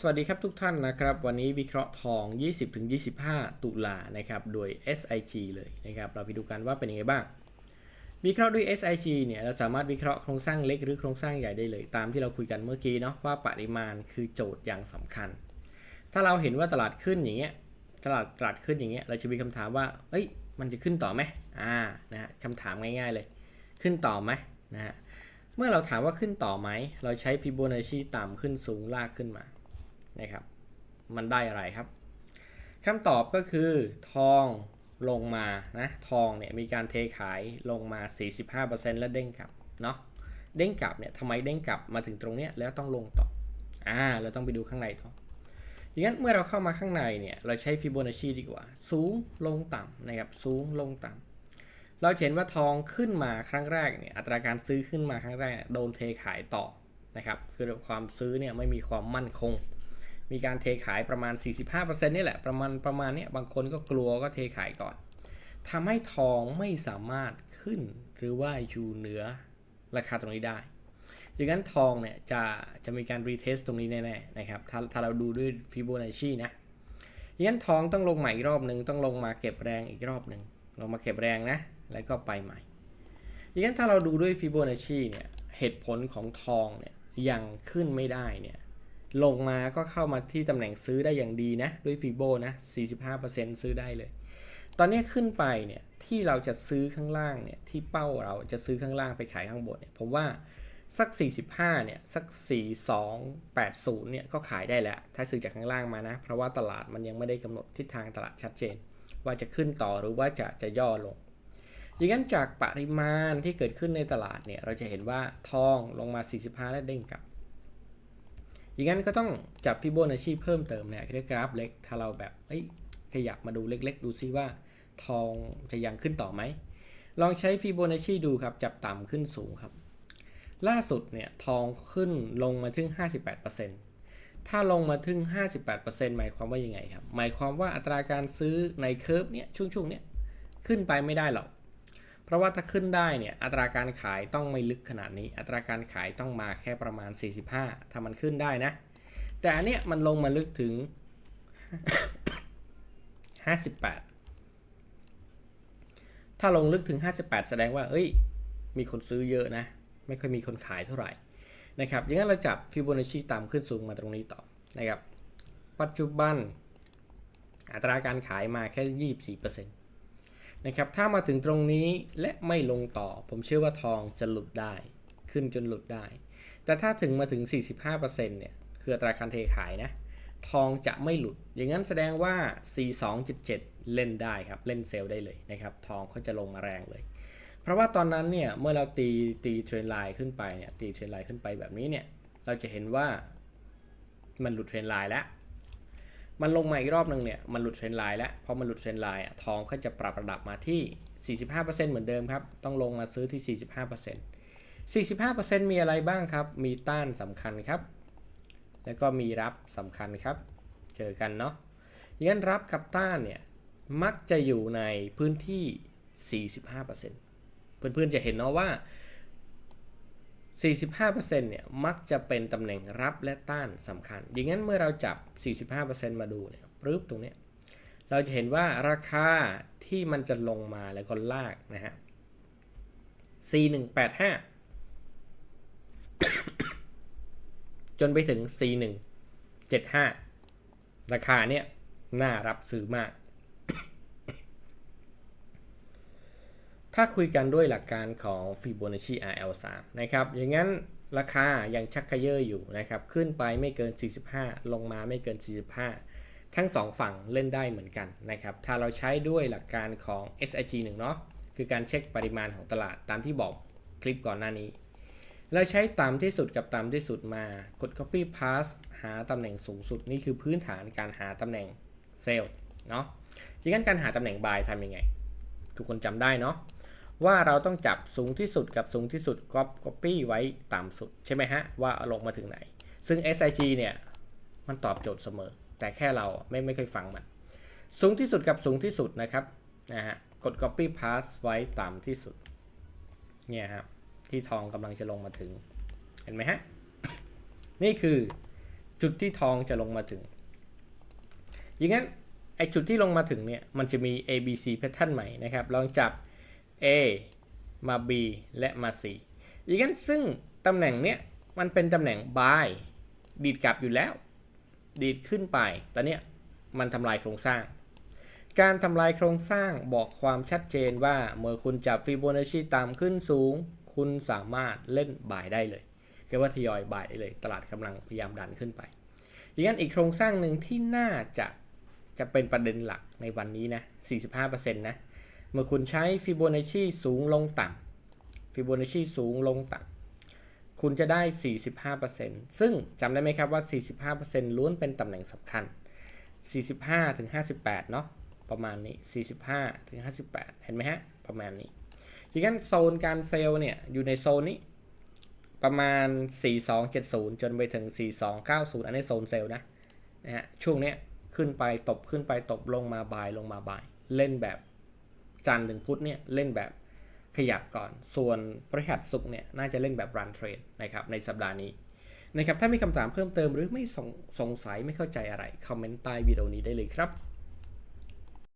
สวัสดีครับทุกท่านนะครับ วันนี้วิเคราะห์ทอง 20-25 ตุลานะครับ โดย SIG เลยนะครับ เราไปดูกันว่าเป็นยังไงบ้าง วิเคราะห์ด้วย SIG เนี่ย เราสามารถวิเคราะห์โครงสร้างเล็กหรือโครงสร้างใหญ่ได้เลย ตามที่เราคุยกันเมื่อกี้เนาะว่าปริมาณคือโจทย์อย่างสำคัญ ถ้าเราเห็นว่าตลาดขึ้นอย่างเงี้ย ตลาดตลาดขึ้นอย่างเงี้ย เราจะมีคำถามว่า เอ้ย มันจะขึ้นต่อไหมอ่า นะฮะคำถามง่ายๆเลย ขึ้นต่อไหมนะฮะ เมื่อเราถามว่าขึ้นต่อไหม เราใช้ฟิโบนัชชีต่ำขึ้นสูงลากขึ้นมา นะครับ มันได้อะไรครับคำตอบก็คือทองลงมานะทองเนี่ยมีการเทขายลงมา 45%แล้วเด้งกลับเนาะเด้งกลับเนี่ยทำไมเด้งกลับมาถึงตรงเนี้ยแล้วต้องลงต่ออ่าเราต้องไปดูข้างในต่ออย่างนั้นเมื่อเราเข้ามาข้างในเนี่ยเราใช้ฟิโบนัชชีดีกว่า สูงลงต่ำนะครับสูงลงต่ำเราเห็นว่าทองขึ้นมาครั้งแรกเนี่ยอัตราการซื้อขึ้นมาครั้งแรกโดนเทขายต่อนะครับคือความซื้อเนี่ยไม่มีความมั่นคง มีการเทขายประมาณ 45%นี่แหละประมาณประมาณนี้บางคนก็กลัวก็เทขายก่อนทำให้ทองไม่สามารถขึ้นหรือว่าอยู่เหนือราคาตรงนี้ได้อย่างนั้นทองเนี่ยจะจะมีการรีเทสตรงนี้แน่ๆนะครับถ้าถ้าเราดูด้วยฟิโบนัชชีนะอย่างนั้นทองต้องลงใหม่อีกรอบหนึ่งต้องลงมาเก็บแรงอีกรอบหนึ่งลงมาเก็บแรงนะ แล้วก็ไปใหม่อย่างนั้นถ้าเราดูด้วยฟิโบนัชชีเนี่ยเหตุผลของทองเนี่ยยังขึ้นไม่ได้เนี่ย ลงมาก็เข้ามาที่ตำแหน่งซื้อได้อย่างดีนะ ด้วยฟีโบนะ 45%ซื้อได้เลย ตอนนี้ขึ้นไปเนี่ยที่เราจะซื้อข้างล่างเนี่ยที่เป้าเราจะซื้อข้างล่างไปขายข้างบนเนี่ยผมว่าสัก 45 เนี่ย สัก 4280 เนี่ย ก็ขายได้แล้วถ้าซื้อจากข้างล่างมานะ เพราะว่าตลาดมันยังไม่ได้กำหนดทิศทางตลาดชัดเจน ว่าจะขึ้นต่อหรือว่าจะจะย่อลงอย่างนั้นจากปริมาณที่เกิดขึ้นในตลาดเนี่ย เราจะเห็นว่าทองลงมา 45 และเด้งกลับ อย่างนั้นก็ต้องจับฟิโบนัชชีเพิ่มเติมเนี่ยเรียกกราฟเล็ก ถ้าเราแบบเอ้ยขยับมาดูเล็ก ๆ ดูซิว่าทองจะยังขึ้นต่อไหม ลองใช้ฟิโบนัชชีดูครับ จับต่ำขึ้นสูงครับ ล่าสุดเนี่ยทองขึ้นลงมาถึง 58%ถ้าลงมาถึง 58%หมายความว่ายังไงครับ หมายความว่าอัตราการซื้อในเคอร์ฟเนี่ยช่วงๆเนี้ยขึ้นไปไม่ได้หรอก เพราะว่าถ้าขึ้นได้เนี่ยอัตราการขายต้องไม่ลึกขนาดนี้ อัตราการขายต้องมาแค่ประมาณ 45 ถ้ามันขึ้นได้นะ แต่อันเนี้ยมันลงมาลึกถึง 58 ถ้าลงลึกถึง 58 แสดงว่า เอ้ย มีคนซื้อเยอะนะ ไม่ค่อยมีคนขายเท่าไหร่นะครับอย่างนั้นเราจับฟิโบนัชชีต่ำขึ้นสูงมาตรงนี้ต่อนะครับ ปัจจุบันอัตราการขายมาแค่ 24% นะครับถ้ามาถึงตรงนี้และไม่ลงต่อ ผมเชื่อว่าทองจะหลุดได้ ขึ้นจนหลุดได้ แต่ถ้าถึงมาถึง 45%เนี่ยคืออัตราการเทขายนะ ทองจะไม่หลุด อย่างนั้นแสดงว่า 42.7 เล่นได้ครับ เล่นเซลล์ได้เลยนะครับ ทองเขาจะลงมาแรงเลย เพราะว่าตอนนั้นเนี่ย เมื่อเราตีตีเทรนไลน์ขึ้นไปเนี่ย ตีเทรนไลน์ขึ้นไปแบบนี้เนี่ย เราจะเห็นว่ามันหลุดเทรนไลน์แล้ว มันลงมาอีกรอบหนึ่งเนี่ยมันหลุดเทรนไลน์แล้วพอมันหลุดเทรนไลน์อะทองก็จะปรับระดับมาที่ 45%เหมือนเดิมครับ ต้องลงมาซื้อที่ 45% 45%มีอะไรบ้างครับ มีต้านสำคัญครับ แล้วก็มีรับสำคัญครับ เจอกันเนาะดังนั้นรับกับต้านเนี่ยมักจะอยู่ในพื้นที่ 45%เพื่อนๆจะเห็นเนาะว่า 45%เนี่ยมักจะเป็นตำแหน่งรับและต้านสำคัญ อย่างนั้นเมื่อเราจับ 45%มาดูเนี่ยปึ๊บตรงเนี้ยเราจะเห็นว่าราคาที่มันจะลงมาแล้วก็ลากนะฮะ C185 จนไปถึง C175 ราคาเนี่ยน่ารับซื้อมาก ถ้าคุยกันด้วยหลักการของ Fibonacci RL3 นะครับ อย่างนั้นราคายังชักกระเยอะอยู่นะครับ ขึ้นไปไม่เกิน 45 ลงมาไม่เกิน 45 ทั้ง 2 ฝั่งเล่นได้เหมือนกันนะครับ ถ้าเราใช้ด้วยหลักการของ SIG 1 เนาะ คือการเช็คปริมาณของตลาดตามที่บอกคลิปก่อนหน้านี้ เราใช้ต่ำที่สุดกับต่ำที่สุดมากด copy paste หาตำแหน่งสูงสุดนี่คือพื้นฐานการหาตำแหน่งเซลล์เนาะทีนั้นการหาตำแหน่ง buy ทำยังไง ทุกคนจำได้เนาะ ว่าเราต้องจับสูงที่สุดกับสูงที่สุดก็ copy ไว้ต่ำสุดใช่ไหมฮะ ว่าลงมาถึงไหน ซึ่ง SIG เนี่ย มันตอบโจทย์เสมอ แต่แค่เราไม่ไม่เคยฟังมัน สูงที่สุดกับสูงที่สุดนะครับนะฮะกด copy paste ไว้ต่ำที่สุด เนี่ยครับที่ทองกำลังจะลงมาถึง เห็นไหมฮะ นี่คือจุดที่ทองจะลงมาถึง อย่างนั้นไอจุดที่ลงมาถึงเนี่ย มันจะมี A B C pattern ใหม่นะครับ ลองจับ A มา B และมา C อย่างนั้นซึ่งตำแหน่งเนี้ยมันเป็นตำแหน่ง buy ดีดกลับอยู่แล้ว ดีดขึ้นไปแต่เนี้ยมันทำลายโครงสร้าง การทำลายโครงสร้างบอกความชัดเจนว่า เมื่อคุณจับฟิโบนัชชีต่ำขึ้นสูง คุณสามารถเล่นบ่ายได้เลยคือว่าทยอยบ่ายได้เลย ตลาดกำลังพยายามดันขึ้นไปอย่างนั้นอีกโครงสร้างหนึ่งที่น่าจะจะเป็นประเด็นหลักในวันนี้นะ 45%นะ เมื่อคุณใช้ฟิโบนัชชีสูงลงต่ำฟิโบนัชชีสูงลงต่ำคุณจะได้ 45%ซึ่งจำได้ไหมครับว่า 45%ล้วนเป็นตำแหน่งสำคัญ 45ถึง58 เนาะประมาณนี้ 45ถึง58 เห็นไหมฮะ ประมาณนี้ดังนั้นโซนการเซลล์เนี่ย อยู่ในโซนนี้ประมาณ 4270 จนไปถึง 4290 อันนี้โซนเซลล์นะนะฮะช่วงเนี้ยขึ้นไปตบขึ้นไปตบลงมาบายลงมาบาย เล่นแบบ จันทร์ถึงพุธเนี่ยเล่นแบบขยับก่อน ส่วนพฤหัสศุกร์เนี่ยน่าจะเล่นแบบรันเทรนนะครับในสัปดาห์นี้นะครับถ้ามีคำถามเพิ่มเติมหรือไม่สงสงสัยไม่เข้าใจอะไร คอมเมนต์ใต้วิดีโอนี้ได้เลยครับ